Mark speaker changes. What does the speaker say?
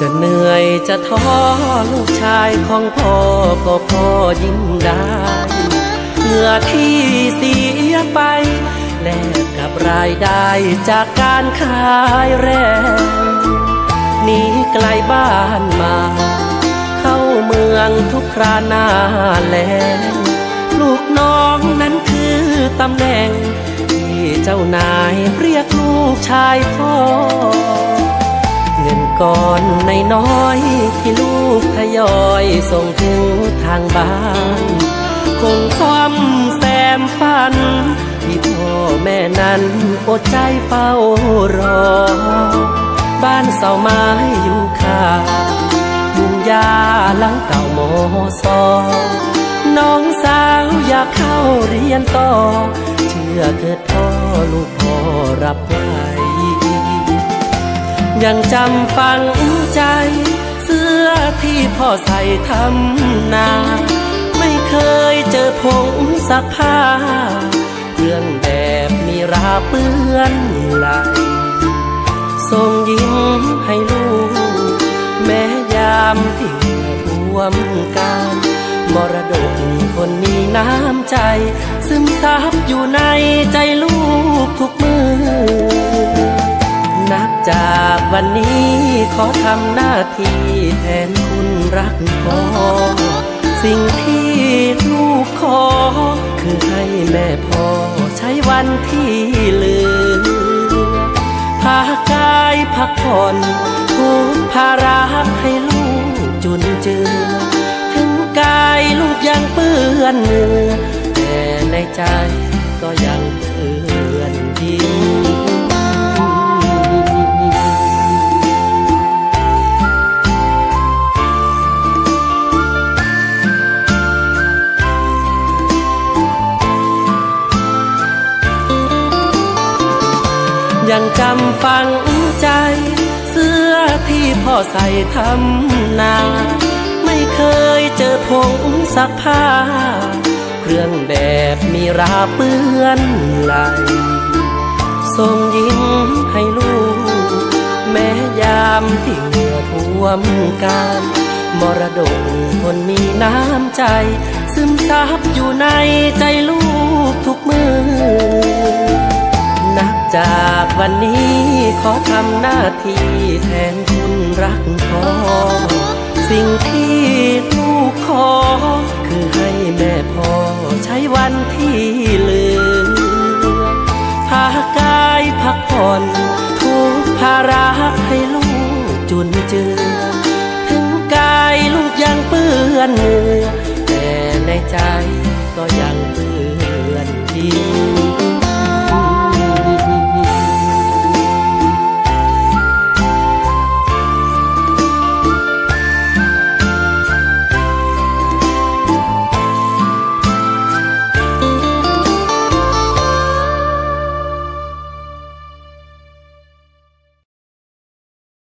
Speaker 1: จะเหนื่อยจะท้อลูกชายของพ่อก็พ่อยิ้มได้เหงื่อที่เสียไปแลกกับรายได้จากการขายแรงหนีไกลบ้านมา เข้าเมืองทุกคราหน้าแลงลูกน้องนั้นคือตำแหน่ง ที่เจ้านายเรียกลูกชายพ่อ ก้อนในน้อยที่ลูกทยอยส่งถึงทางบ้าน คงซ่อมแซมฝัน ที่พ่อแม่นั้นอดใจเฝ้ารอ บ้านเสาไม้อยู่ข้างมุงยาหลังเก่าโมซอน้องสาวอยากเข้าเรียนต่อ เชื่อเถิดพ่อลูกพ่อรับไว้ ยังจำฝังใจ เสื้อที่พ่อใส่ทำนา ไม่เคยเจอผงซักผ้าเครื่องแบบมีราเปื้อนไหลส่งยิ้มให้ลูก แม้ยามที่ท่วมการมรดกคนมีน้ำใจ ซึมซับอยู่ในใจลูกทุกมือ นับจากวันนี้ขอทำหน้าที่แทนคุณรักพ่อสิ่งที่ลูกขอ คือให้แม่พ่อใช้วันที่เหลือพากายพักผ่อนทุกภาระให้ลูกจุนเจือ ถึงกายลูกยังเปื้อนเหงื่อ ยังจำฝังใจ เสื้อที่พ่อใส่ทำนา ไม่เคยเจอผงซักผ้า เครื่องแบบมีราเปื้อนไหลส่งยิ้มให้ลูก แม้ยามที่เหงื่อท่วมการมรดกคนมีน้ำใจ ซึมซับอยู่ในใจ จากวันนี้ขอทำหน้าที่แทนคุณรักพ่อสิ่งที่ลูกขอ คือให้แม่พ่อใช้วันที่เหลือพากายพักผ่อนทุกภาระให้ลูกจุนเจือ ถึงกายลูกยังเปื้อนเหงื่อแต่ในใจก็ยัง